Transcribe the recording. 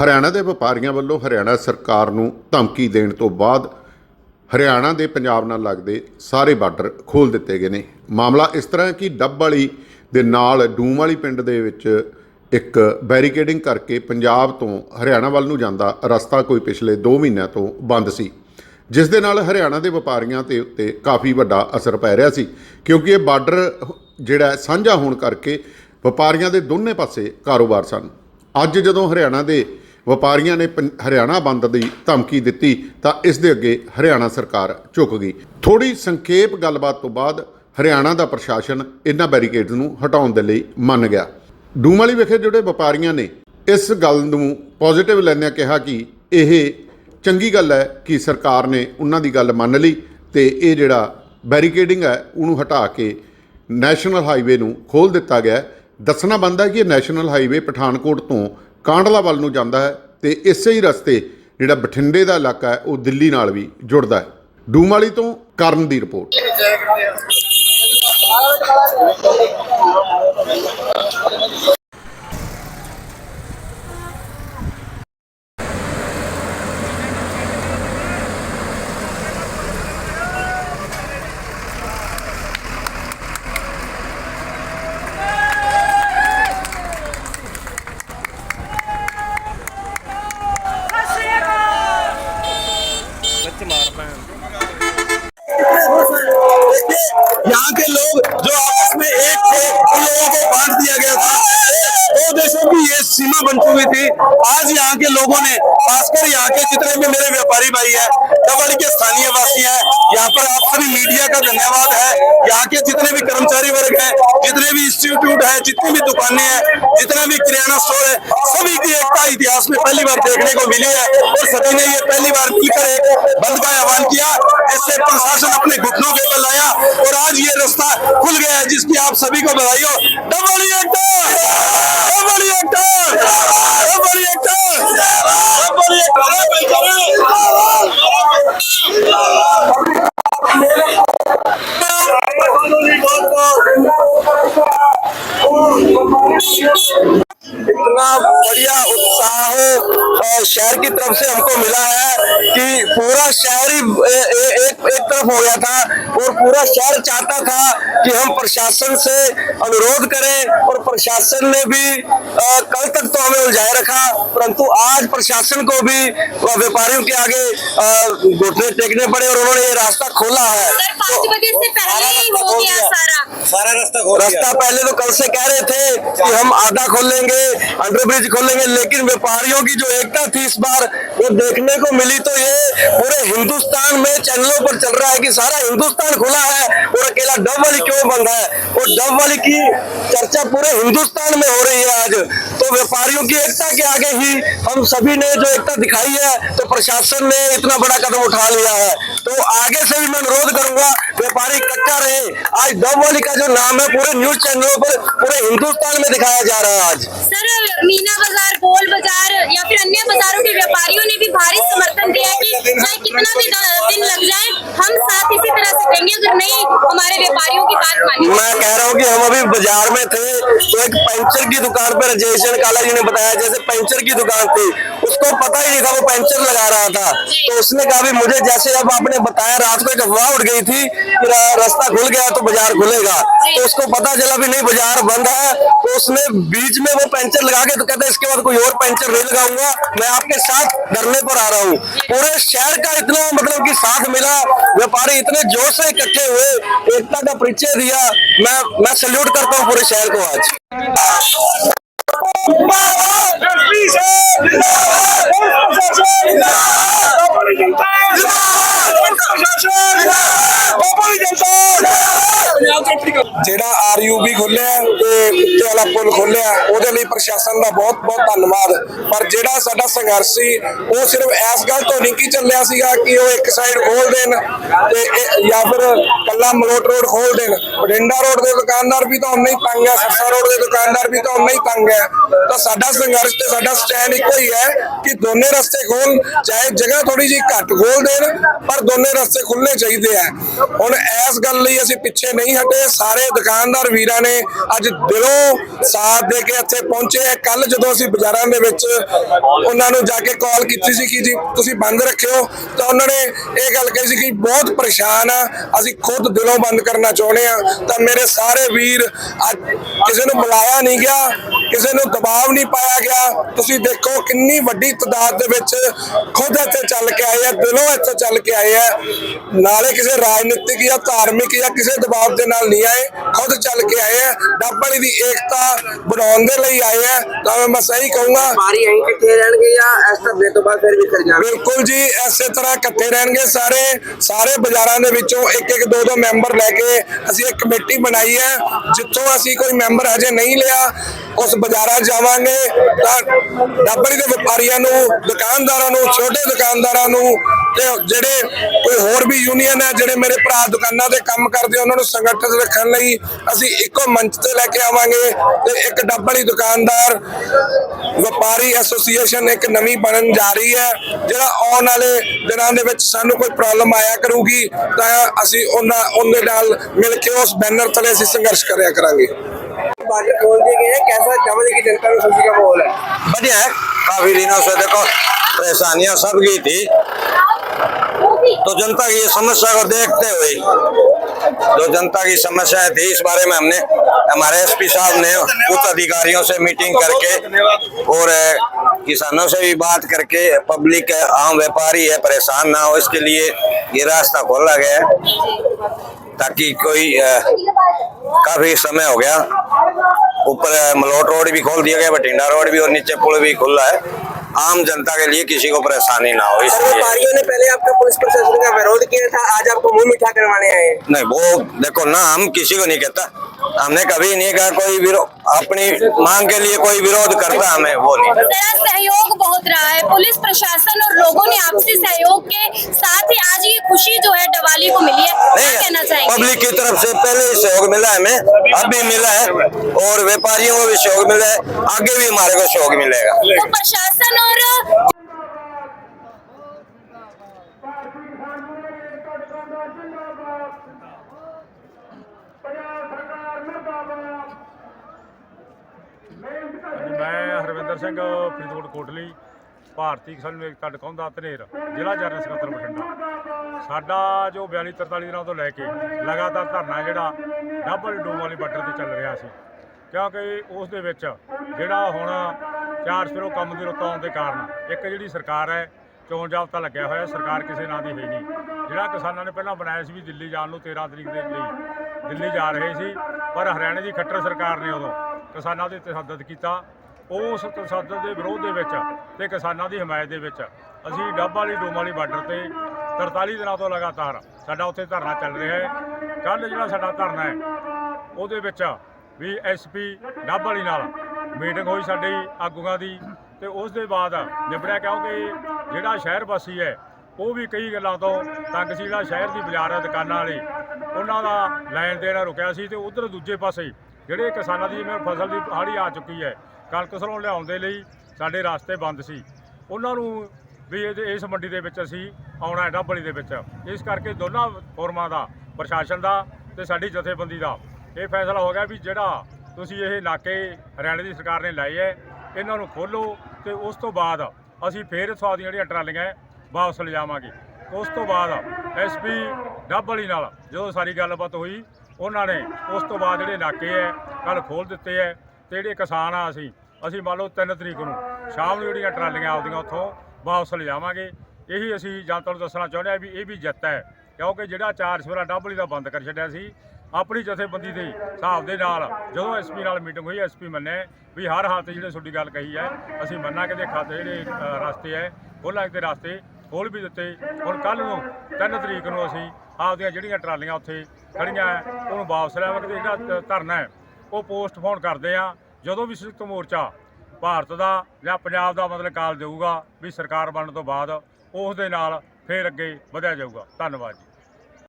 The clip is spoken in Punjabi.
ਹਰਿਆਣਾ ਦੇ ਵਪਾਰੀਆਂ ਵੱਲੋਂ ਹਰਿਆਣਾ ਸਰਕਾਰ ਨੂੰ ਧਮਕੀ ਦੇਣ ਤੋਂ ਬਾਅਦ ਹਰਿਆਣਾ ਦੇ ਪੰਜਾਬ ਨਾਲ ਲੱਗਦੇ ਸਾਰੇ ਬਾਰਡਰ ਖੋਲ ਦਿੱਤੇ ਗਏ ਨੇ। ਮਾਮਲਾ ਇਸ ਤਰ੍ਹਾਂ ਹੈ ਕਿ ਡੱਬ ਵਾਲੀ ਦੇ ਨਾਲ ਡੂਮ ਵਾਲੀ ਪਿੰਡ ਦੇ ਵਿੱਚ ਇੱਕ ਬੈਰੀਕੇਡਿੰਗ ਕਰਕੇ ਪੰਜਾਬ ਤੋਂ ਹਰਿਆਣਾ ਵੱਲ ਨੂੰ ਜਾਂਦਾ ਰਸਤਾ ਕੋਈ ਪਿਛਲੇ 2 ਮਹੀਨਿਆਂ ਤੋਂ ਬੰਦ ਸੀ। ਜਿਸ ਦੇ ਨਾਲ ਹਰਿਆਣਾ ਦੇ ਵਪਾਰੀਆਂ ਤੇ ਉੱਤੇ ਕਾਫੀ ਵੱਡਾ ਅਸਰ ਪੈ ਰਿਹਾ ਸੀ, ਕਿਉਂਕਿ ਇਹ ਬਾਰਡਰ ਜਿਹੜਾ ਸਾਂਝਾ ਹੋਣ ਕਰਕੇ ਵਪਾਰੀਆਂ ਦੇ ਦੋਨੇ ਪਾਸੇ ਕਾਰੋਬਾਰ ਸਨ। ਅੱਜ ਜਦੋਂ ਹਰਿਆਣਾ ਦੇ ਵਪਾਰੀਆਂ ਨੇ ਪੰ- ਹਰਿਆਣਾ ਬੰਦ ਦੀ ਧਮਕੀ ਦਿੱਤੀ ਤਾਂ ਇਸ ਦੇ ਅੱਗੇ ਹਰਿਆਣਾ ਸਰਕਾਰ ਝੁਕ ਗਈ। ਥੋੜੀ ਸੰਖੇਪ ਗੱਲਬਾਤ ਤੋਂ ਬਾਅਦ ਹਰਿਆਣਾ ਦਾ ਪ੍ਰਸ਼ਾਸਨ ਇਹਨਾਂ ਬੈਰੀਕੇਡਸ ਨੂੰ ਹਟਾਉਣ ਦੇ ਲਈ ਮੰਨ ਗਿਆ। ਡੂਮਾਲੀ ਵਿਖੇ ਜਿਹੜੇ ਵਪਾਰੀਆਂ ਨੇ ਇਸ ਗੱਲ ਨੂੰ ਪੋਜ਼ਿਟਿਵ ਲੈਂਦਿਆਂ ਕਿਹਾ ਕਿ ਇਹ ਚੰਗੀ ਗੱਲ ਹੈ ਕਿ ਸਰਕਾਰ ਨੇ ਉਹਨਾਂ ਦੀ ਗੱਲ ਮੰਨ ਲਈ ਤੇ ਇਹ ਜਿਹੜਾ ਬੈਰੀਕੇਡਿੰਗ ਹੈ ਉਹਨੂੰ ਹਟਾ ਕੇ ਨੈਸ਼ਨਲ ਹਾਈਵੇ ਨੂੰ ਖੋਲ ਦਿੱਤਾ ਗਿਆ ਦੱਸਣਾ ਬੰਦਾ ਕਿ ਇਹ ਨੈਸ਼ਨਲ ਹਾਈਵੇ ਪਠਾਨਕੋਟ ਤੋਂ ਕਾਂਡਲਾ ਵੱਲ ਨੂੰ ਜਾਂਦਾ ਹੈ ਤੇ ਇਸੇ ਹੀ ਰਸਤੇ ਜਿਹੜਾ ਬਠਿੰਡੇ ਦਾ ਇਲਾਕਾ ਹੈ, ਉਹ ਦਿੱਲੀ ਨਾਲ ਵੀ ਜੁੜਦਾ ਹੈ। ਡੂਮਾਲੀ ਤੋਂ ਕਰਨ ਦੀ ਰਿਪੋਰਟ। यहाँ के लोगों ने, खासकर यहाँ के जितने भी मेरे व्यापारी भाई है कबड़ी के स्थानीय वासी हैं, यहाँ पर आप सभी मीडिया का धन्यवाद है। यहाँ के जितने भी कर्मचारी वर्ग हैं, जितने भी इंस्टीट्यूट है, जितनी भी दुकानें हैं, जितना भी किराना स्टोर है, सभी की एकता इतिहास में पहली बार देखने को मिली है। और सभी ने ये पहली बार मिलकर एक बंद का आह्वान किया इससे प्रशासन अपने घुटनों के बल आया और आज ये रास्ता खुल गया है, जिसकी आप सभी को बधाई हो। डबल एक्टर शहर की तरफ़ से हमको मिला है कि पूरा शहर ही एक एक तरफ़ हो गया था और पूरा शहर चाहता था कि हम प्रशासन से अनुरोध करें और प्रशासन ने भी अ, कल तक तो हमें उलझाए रखा परंतु आज प्रशासन को भी व्यापारियों के आगे घुटने टेकने पड़े और उन्होंने ये रास्ता खोला है। सर सारा रास्ता खोल रास्ता पहले तो कल से कह रहे थे कि हम आधा खोलेंगे अंडर ब्रिज खोलेंगे, लेकिन व्यापारियों की जो एकता थी इस बार, वो देखने को मिली तो ये पूरे हिंदुस्तान में चैनलों पर चल रहा है कि सारा हिंदुस्तान खुला है और अकेला डब वाली क्यों बंद है? और डब वाली की चर्चा पूरे हिंदुस्तान में हो रही है आज। तो व्यापारियों की एकता के आगे ही हम सभी ने जो एकता दिखाई है तो प्रशासन ने इतना बड़ा कदम उठा लिया है। तो आगे से भी मैं अनुरोध करूँगा, व्यापारी इकट्ठा रहे। आज डब वाली का जो नाम है पूरे न्यूज़ चैनलों पर पूरे हिंदुस्तान में दिखाया जा रहा है आज। सर मीना बाज़ार गोल बाज़ार या फिर अन्य बाजारों के व्यापारियों ने भी भारी समर्थन दिया है कि चाहे कितना भी दिन लग जाए हम साथ इसी तरह से देंगे। अगर नहीं हमारे व्यापारियों की बात मानी मैं कह रहा हूँ कि हम अभी बाज़ार में थे तो एक पंचर की दुकान पर रजेशन काला जी ने बताया जैसे पंचर की दुकान थी उसको पता ही नहीं था वो पंचर लगा रहा था। तो उसने कहा भी मुझे जैसे अब आपने बताया रात को एक अफवाह उठ गई थी कि रास्ता खुल गया तो बाज़ार खुलेगा। तो उसको पता चला भी नहीं बाज़ार बंद है। तो उसने बीच में वो पंचर लगा के तो कहते इसके बाद कोई और पंचर नहीं लगाऊँगा मैं आपके साथ धरने पर आ रहा हूँ। पूरे शहर का इतना मतलब की साथ मिला व्यापारी इतने ज़ोर से इकट्ठे हुए एकता का परिचय दिया मैं मैं सल्यूट करता हूँ पूरे शहर को आज ਜਿਹੜਾ ਆਰਯੂਬੀ ਖੋਲਿਆ ਤੇ ਉੱਤੇ ਵਾਲਾ ਪੁਲ ਖੋਲਿਆ ਉਹਦੇ ਲਈ ਪ੍ਰਸ਼ਾਸਨ ਦਾ ਬਹੁਤ ਬਹੁਤ ਧੰਨਵਾਦ। ਪਰ ਜਿਹੜਾ ਸਾਡਾ ਸੰਘਰਸ਼ ਸੀ, ਉਹ ਸਿਰਫ ਇਸ ਗੱਲ ਤੋਂ ਨਹੀਂ ਕੀ ਚੱਲਿਆ ਸੀਗਾ ਕਿ ਉਹ ਇੱਕ ਸਾਈਡ ਖੋਲ ਦੇਣ ਤੇ ਜਾਂ ਫਿਰ ਕੱਲਾ ਮਲੋਟ ਰੋਡ ਖੋਲ ਦੇਣ। ਬਠਿੰਡਾ ਰੋਡ ਦੇ ਦੁਕਾਨਦਾਰ ਵੀ ਤਾਂ ਉਨਾ ਹੀ ਤੰਗ ਹੈ ਸਰਸਾ ਰੋਡ ਦੇ ਦੁਕਾਨਦਾਰ ਵੀ ਤਾਂ ਉਨਾ ਹੀ ਤੰਗ ਹੈ ਤਾਂ ਸਾਡਾ ਸੰਘਰਸ਼ ਤੇ ਸਾਡਾ ਸਟੈਂਡ ਇੱਕੋ ਹੀ ਹੈ ਕਿ ਦੋਨੇ ਰਸਤੇ ਖੋਲ ਚਾਹੇ ਜਗ੍ਹਾ ਥੋੜੀ ਜਿਹੀ ਘੱਟ ਖੋਲ ਦੇਣ, ਪਰ ਦੋਨੇ ਰਸਤੇ ਖੁੱਲਣੇ ਚਾਹੀਦੇ ਆ। ਹੁਣ ਇਸ ਗੱਲ ਲਈ ਅਸੀਂ ਪਿੱਛੇ ਨਹੀਂ ਹਟੇ ਸਾਰੇ ਦੁਕਾਨਦਾਰ ਵੀਰਾਂ ਨੇ ਅੱਜ ਦਿਲੋਂ ਸਾਥ ਦੇ ਕੇ ਇੱਥੇ ਪਹੁੰਚੇ ਆ। ਕੱਲ ਜਦੋਂ ਅਸੀਂ ਬਾਜ਼ਾਰਾਂ ਦੇ ਵਿੱਚ ਉਹਨਾਂ ਨੂੰ ਜਾ ਕੇ ਕਾਲ ਕੀਤੀ ਸੀ ਕਿ ਜੀ ਤੁਸੀਂ ਬੰਦ ਰੱਖਿਓ, ਤਾਂ ਉਹਨਾਂ ਨੇ ਇਹ ਗੱਲ ਕਹੀ ਸੀ ਕਿ ਬਹੁਤ ਪਰੇਸ਼ਾਨ ਆ, ਅਸੀਂ ਖੁਦ ਦਿਲੋਂ ਬੰਦ ਕਰਨਾ ਚਾਹੁੰਦੇ ਆ। ਤਾਂ ਮੇਰੇ ਸਾਰੇ ਵੀਰ ਅੱਜ ਕਿਸੇ ਨੂੰ ਬੁਲਾਇਆ ਨਹੀਂ ਗਿਆ, ਕਿਸੇ ਨੂੰ ਦਬਾਅ ਨਹੀਂ ਪਾਇਆ ਗਿਆ। ਤੁਸੀਂ ਦੇਖੋ ਕਿੰਨੀ ਵੱਡੀ ਤਾਦਾਦ ਦੇ ਵਿੱਚ ਖੁਦ ਇੱਥੇ ਚੱਲ ਕੇ ਆਏ ਆ, ਦਿਲੋਂ ਇੱਥੇ ਚੱਲ ਕੇ ਆਏ ਆ। ਨਾਲੇ ਕਿਸੇ ਰਾਜਨੀਤਿਕ ਜਾਂ ਧਾਰਮਿਕ ਜਾਂ ਕਿਸੇ ਦਬਾਅ ਦੇ ਨਾਲ ਨਹੀਂ ਨਹੀਂ ਆਏ ਖੁਦ ਚੱਲ ਕੇ ਆਏ ਆ। ਡੱਬੜੀ ਦੀ ਏਕਤਾ ਬਣਾਉਣ ਦੇ ਲਈ ਆਏ ਆ। ਤਾਂ ਮੈਂ ਬਸ ਇਹੀ ਕਹੂੰਗਾ। ਮਾਰੀ ਐਂ ਕਿੱਥੇ ਰਹਿਣਗੇ ਜਾਂ ਇਸ ਧਰਨੇ ਤੋਂ ਬਾਅਦ ਫਿਰ ਵਿਖਰ ਜਾਣਗੇ? ਬਿਲਕੁਲ ਜੀ ਐਸੇ ਤਰ੍ਹਾਂ ਇਕੱਠੇ ਰਹਿਣਗੇ ਸਾਰੇ। ਸਾਰੇ ਬਾਜ਼ਾਰਾਂ ਦੇ ਵਿੱਚੋਂ ਇੱਕ ਇੱਕ ਦੋ ਦੋ ਮੈਂਬਰ ਲੈ ਕੇ ਅਸੀਂ ਇੱਕ ਕਮੇਟੀ ਬਣਾਈ ਹੈ ਜਿੱਥੋਂ ਅਸੀਂ ਕੋਈ ਮੈਂਬਰ ਹਜੇ ਨਹੀਂ ਲਿਆ ਉਸ ਬਾਜ਼ਾਰਾਂ ਜਾਵਾਂਗੇ। ਤਾਂ ਡੱਬਰੀ ਦੇ ਵਪਾਰੀਆਂ ਨੂੰ ਦੁਕਾਨਦਾਰਾਂ ਨੂੰ ਛੋਟੇ ਦੁਕਾਨਦਾਰਾਂ ਨੂੰ ਤੇ ਜਿਹੜੇ ਕੋਈ ਹੋਰ ਵੀ ਯੂਨੀਅਨ ਹੈ ਜਿਹੜੇ ਮੇਰੇ ਭਰਾ ਦੁਕਾਨਾਂ ਤੇ ਕੰਮ ਕਰਦੇ ਆ, ਉਹਨਾਂ ਨੂੰ ਸੰਗਠਿਤ ਰੱਖਣ ਲਈ ਅਸੀਂ ਇੱਕੋ ਮੰਚ ਤੇ ਲੈ ਕੇ ਆਵਾਂਗੇ ਤੇ ਇੱਕ ਡੱਬੜੀ ਦੁਕਾਨਦਾਰ ਵਪਾਰੀ ਐਸੋਸੀਏਸ਼ਨ ਇੱਕ ਨਵੀਂ ਬਣਨ ਜਾ ਰਹੀ ਹੈ ਜਿਹੜਾ ਆਉਣ ਵਾਲੇ ਦਿਨਾਂ ਦੇ ਵਿੱਚ ਸਾਨੂੰ ਕੋਈ ਪ੍ਰੋਬਲਮ ਆਇਆ ਕਰੂਗੀ ਤਾਂ ਅਸੀਂ ਉਹਨਾਂ ਉਹਦੇ ਨਾਲ ਮਿਲ ਕੇ ਉਸ ਬੈਨਰ ਤਲੇ ਅਸੀਂ ਸੰਘਰਸ਼ ਕਰਿਆ ਕਰਾਂਗੇ बातें बोल दिए गए हैं कैसा चावल की जनता में खुशी का माहौल है बढ़िया है काफी दिनों से देखो परेशानियां सब की थी तो जनता की समस्या को देखते हुए जो जनता की समस्याएँ थी इस बारे में हमने हमारे एसपी साहब ने उच्च अधिकारियों से मीटिंग करके और किसानों से भी बात करके पब्लिक है, आम व्यापारी है परेशान ना हो इसके लिए ये रास्ता खोला गया ताकि कोई काफ़ी समय हो गया ऊपर मलोट रोड भी खोल दिया गया बठिंडा रोड भी और नीचे पुल भी खुला है। आम जनता के लिए किसी को परेशानी ना हो सर इसलिए व्यापारियों ने पहले आपका पुलिस प्रशासन का विरोध किया था आज आपको मुंह मीठा करवाने आए हैं नहीं वो देखो ना हम किसी को नहीं कहता हमने कभी नहीं कहा कोई अपनी मांग के लिए कोई विरोध करता हमें वो नहीं। सहयोग बहुत रहा है। पुलिस प्रशासन और लोगों ने आपसी सहयोग के साथ ही आज ये खुशी जो है डवाली को मिली है। क्या कहना नहीं चाहेंगे? पब्लिक की तरफ़ से पहले ही सहयोग मिला है हमें अब भी मिला है और व्यापारियों को भी सहयोग मिला है आगे भी हमारे को सहयोग मिलेगा। तो प्रशासन और ਮੈਂ ਸਿੰਘ, ਫਰੀਦਕੋਟ ਕੋਟਲੀ, ਭਾਰਤੀ ਕਿਸਾਨ ਏਕਤਾ ਟਿਕਾਉਂਦਾ ਧਨੇਰ, ਜ਼ਿਲ੍ਹਾ ਜਨਰਲ ਸਕੱਤਰ ਬਠਿੰਡਾ। ਸਾਡਾ ਜੋ 42 43 ਦਿਨਾਂ ਤੋਂ ਲੈ ਕੇ ਲਗਾਤਾਰ ਧਰਨਾ ਜਿਹੜਾ ਡਬਲ ਡੂਮ ਵਾਲੀ ਬਾਰਡਰ ਤੇ ਚੱਲ ਰਿਹਾ ਸੀ। ਕਿਉਂਕਿ ਉਸ ਦੇ ਵਿੱਚ ਜਿਹੜਾ ਹੁਣ ਚਾਰ ਸਿਰੋਂ ਕੰਮ ਦੀ ਰੁੱਤ ਆਉਣ ਦੇ ਕਾਰਨ ਇੱਕ ਜਿਹੜੀ ਸਰਕਾਰ ਹੈ, ਚੋਣ ਜਾਬਤਾ ਲੱਗਿਆ ਹੋਇਆ, ਸਰਕਾਰ ਕਿਸੇ ਨਾਂ ਦੀ ਹੈ ਨਹੀਂ। ਜਿਹੜਾ ਕਿਸਾਨਾਂ ਨੇ ਪਹਿਲਾਂ ਬਣਾਇਆ ਸੀ ਵੀ ਦਿੱਲੀ ਜਾਣ ਨੂੰ 13 ਤਰੀਕ ਦੇ ਲਈ ਦਿੱਲੀ ਜਾ ਰਹੇ ਸੀ, ਪਰ ਹਰਿਆਣੇ ਦੀ ਖੱਟਰ ਸਰਕਾਰ ਨੇ ਉਦੋਂ ਕਿਸਾਨਾਂ ਦੇ ਤਸ਼ੱਦਦ ਕੀਤਾ। ਉਸ ਤਸ਼ੱਦਦ ਦੇ ਵਿਰੋਧ ਦੇ ਵਿੱਚ ਤੇ ਕਿਸਾਨਾਂ ਦੀ ਹਮਾਇਤ ਦੇ ਵਿੱਚ ਅਸੀਂ ਡੱਬ ਵਾਲੀ, ਡੋਮ ਵਾਲੀ ਬਾਰਡਰ ਤੇ 43 ਦਿਨਾਂ ਤੋਂ ਲਗਾਤਾਰ ਸਾਡਾ ਉੱਥੇ ਧਰਨਾ ਚੱਲ ਰਿਹਾ ਹੈ। ਕੱਲ ਜਿਹੜਾ ਸਾਡਾ ਧਰਨਾ ਹੈ, ਉਹਦੇ ਵਿੱਚ ਵੀ ਐਸਪੀ ਡੱਬ ਵਾਲੀ ਨਾਲ ਮੀਟਿੰਗ ਹੋਈ ਸਾਡੇ ਆਗੂਆਂ ਦੀ ਤੇ ਉਸ ਦੇ ਬਾਅਦ ਨਿਬੜਿਆ ਕਿਉਂਕਿ ਜਿਹੜਾ ਸ਼ਹਿਰ ਵਾਸੀ ਹੈ, ਉਹ ਵੀ ਕਈ ਗੱਲਾਂ ਤੋਂ ਤੰਗ ਸੀ। ਜਿਹੜਾ ਸ਼ਹਿਰ ਦੀ ਬਾਜ਼ਾਰ ਦੁਕਾਨਾਂ ਵਾਲੀ, ਉਹਨਾਂ ਦਾ ਲੈਣ ਦੇਣ ਰੁਕਿਆ ਸੀ ਤੇ ਉਧਰ ਦੂਜੇ ਪਾਸੇ ਜਿਹੜੇ ਕਿਸਾਨਾਂ ਦੀ ਜਿਵੇਂ ਫਸਲ ਦੀ ਹਾੜੀ ਆ ਚੁੱਕੀ ਹੈ ਕਣਕ ਸਰੋਂ ਲਿਆਉਣ ਦੇ ਲਈ ਸਾਡੇ ਰਸਤੇ ਬੰਦ ਸੀ। ਉਹਨਾਂ ਨੂੰ ਵੀ ਇਹਦੇ ਇਸ ਮੰਡੀ ਦੇ ਵਿੱਚ ਅਸੀਂ ਆਉਣਾ ਹੈ ਡੱਬਲੀ ਦੇ ਵਿੱਚ। ਇਸ ਕਰਕੇ ਦੋਨਾਂ ਫੋਰਮਾਂ ਦਾ, ਪ੍ਰਸ਼ਾਸਨ ਦਾ ਤੇ ਸਾਡੀ ਜਥੇਬੰਦੀ ਦਾ ਇਹ ਫੈਸਲਾ ਹੋ ਗਿਆ ਵੀ ਜਿਹੜਾ ਤੁਸੀਂ ਇਹ ਨਾਕੇ ਹਰਿਆਣੇ ਦੀ ਸਰਕਾਰ ਨੇ ਲਾਏ ਹੈ, ਇਹਨਾਂ ਨੂੰ ਖੋਲੋ ਤੇ ਉਸ ਤੋਂ ਬਾਅਦ ਅਸੀਂ ਫੇਰ ਇੱਥੋਂ ਆਪਦੀਆਂ ਜਿਹੜੀਆਂ ਟਰਾਲੀਆਂ ਵਾਪਸ ਲਿਜਾਵਾਂਗੇ ਉਸ ਤੋਂ ਬਾਅਦ ਐਸਪੀ ਡੱਬਲੀ ਨਾਲ ਜਦੋਂ ਸਾਰੀ ਗੱਲਬਾਤ ਹੋਈ, ਉਹਨਾਂ ਨੇ ਉਸ ਤੋਂ ਬਾਅਦ ਜਿਹੜੇ ਨਾਕੇ ਹੈ ਕੱਲ ਖੋਲ ਦਿੱਤੇ ਹੈ ਤੇ ਜਿਹੜੇ ਕਿਸਾਨ ਆ ਅਸੀਂ ਅਸੀਂ ਮੰਨ ਲਓ 3 ਤਰੀਕ ਨੂੰ ਸ਼ਾਮ ਨੂੰ ਜਿਹੜੀਆਂ ਟਰਾਲੀਆਂ ਆਉਂਦੀਆਂ ਉੱਥੋਂ ਵਾਪਸ ਲਿਜਾਵਾਂਗੇ। ਇਹੀ ਅਸੀਂ ਜਨਤਾ ਨੂੰ ਦੱਸਣਾ ਚਾਹੁੰਦੇ ਆ ਵੀ ਇਹ ਵੀ ਜਿੱਤ ਹੈ ਕਿਉਂਕਿ ਜਿਹੜਾ ਚਾਰ ਸਵੇਰਾ ਡੱਬਲੀ ਦਾ ਬੰਦ ਕਰ ਛੱਡਿਆ ਸੀ ਆਪਣੀ ਜਥੇਬੰਦੀ ਦੇ ਹਿਸਾਬ ਦੇ ਨਾਲ ਜਦੋਂ ਐਸਪੀ ਨਾਲ ਮੀਟਿੰਗ ਹੋਈ ਐਸਪੀ ਮੰਨੇ ਵੀ ਹਰ ਹਾਲਤ ਜਿਹੜੇ ਤੁਹਾਡੀ ਗੱਲ ਕਹੀ ਹੈ ਅਸੀਂ ਮੰਨਾਂਗੇ ਦੇ ਖਾਤੇ ਜਿਹੜੇ ਰਸਤੇ ਹੈ ਖੋਲਾਂਗੇ ਤੇ ਰਸਤੇ ਖੋਲ ਵੀ ਦਿੱਤੇ। ਹੁਣ ਕੱਲ ਨੂੰ 3 ਤਰੀਕ ਨੂੰ ਅਸੀਂ ਆਪਦੀਆਂ ਜਿਹੜੀਆਂ ਟਰਾਲੀਆਂ ਉੱਥੇ ਖੜੀਆਂ ਹੈ, ਉਹਨੂੰ ਵਾਪਸ ਲਿਆਵਾਂਗੇ ਤੇ ਜਿਹੜਾ ਧਰਨਾ ਹੈ ਉਹ ਪੋਸਟਪੋਨ ਕਰਦੇ ਆ ਜਦੋਂ ਵੀ ਸੰਯੁਕਤ ਮੋਰਚਾ ਭਾਰਤ ਦਾ ਜਾਂ ਪੰਜਾਬ ਦਾ ਮਤਲਬ ਕਾਲ ਦੇਊਗਾ ਵੀ ਸਰਕਾਰ ਬਣਨ ਤੋਂ ਬਾਅਦ ਉਸ ਦੇ ਨਾਲ ਫੇਰ ਅੱਗੇ ਵਧਿਆ ਜਾਊਗਾ। ਧੰਨਵਾਦ ਜੀ।